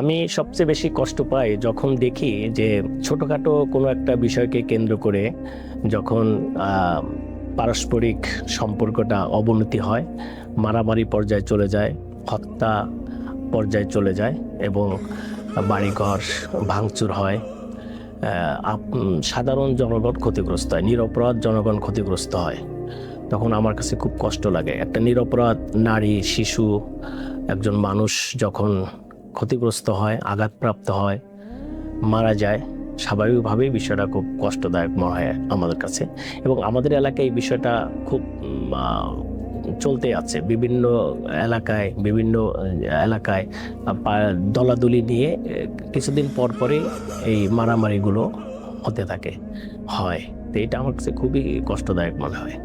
আমি সবচেয়ে বেশি কষ্ট পাই যখন দেখি যে ছোটোখাটো কোনো একটা বিষয়কে কেন্দ্র করে যখন পারস্পরিক সম্পর্কটা অবনতি হয়, মারামারি পর্যায়ে চলে যায়, হত্যা পর্যায়ে চলে যায় এবং বাড়িঘর ভাঙচুর হয় সাধারণ জনগণ ক্ষতিগ্রস্ত হয়, নিরপরাধ জনগণ ক্ষতিগ্রস্ত হয়। তখন আমার কাছে খুব কষ্ট লাগে। একটা নিরপরাধ নারী, শিশু, একজন মানুষ যখন ক্ষতিগ্রস্ত হয়, আঘাতপ্রাপ্ত হয়, মারা যায়, স্বাভাবিকভাবেই বিষয়টা খুব কষ্টদায়ক মনে হয় আমাদের কাছে। এবং আমাদের এলাকায় এই বিষয়টা খুব চলতে আছে। বিভিন্ন এলাকায় বিভিন্ন এলাকায় দলাদলি নিয়ে কিছুদিন পর পরই এই মারামারিগুলো হতে থাকে, হয়। তো এটা আমার কাছে খুবই কষ্টদায়ক মনে হয়।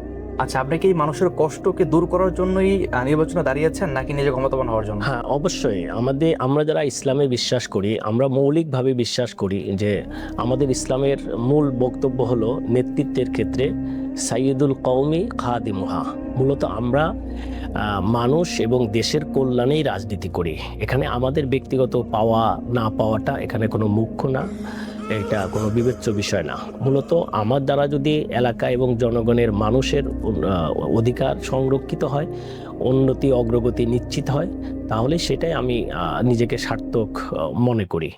আচ্ছা আপনি কি মানুষের কষ্টকে দূর করার জন্যই নির্বাচনে দাঁড়িয়েছেন নাকি নিজে ক্ষমতাবান হওয়ার জন্য? হ্যাঁ অবশ্যই। আমাদের, আমরা যারা ইসলামে বিশ্বাস করি, আমরা মৌলিকভাবে বিশ্বাস করি যে আমাদের ইসলামের মূল বক্তব্য হলো নেতৃত্বের ক্ষেত্রে সাইয়দুল কৌমি খাদিমুহা। মূলত আমরা মানুষ এবং দেশের কল্যাণেই রাজনীতি করি। এখানে আমাদের ব্যক্তিগত পাওয়া না পাওয়াটা এখানে কোনো মুখ্য না। এটা কোনো বিবেচ্য বিষয় না। মূলত আমার দ্বারা যদি এলাকা এবং জনগণের মানুষের অধিকার সংরক্ষিত হয়, উন্নতি, অগ্রগতি নিশ্চিত হয়, তাহলে সেটাই আমি নিজেকে সার্থক মনে করি।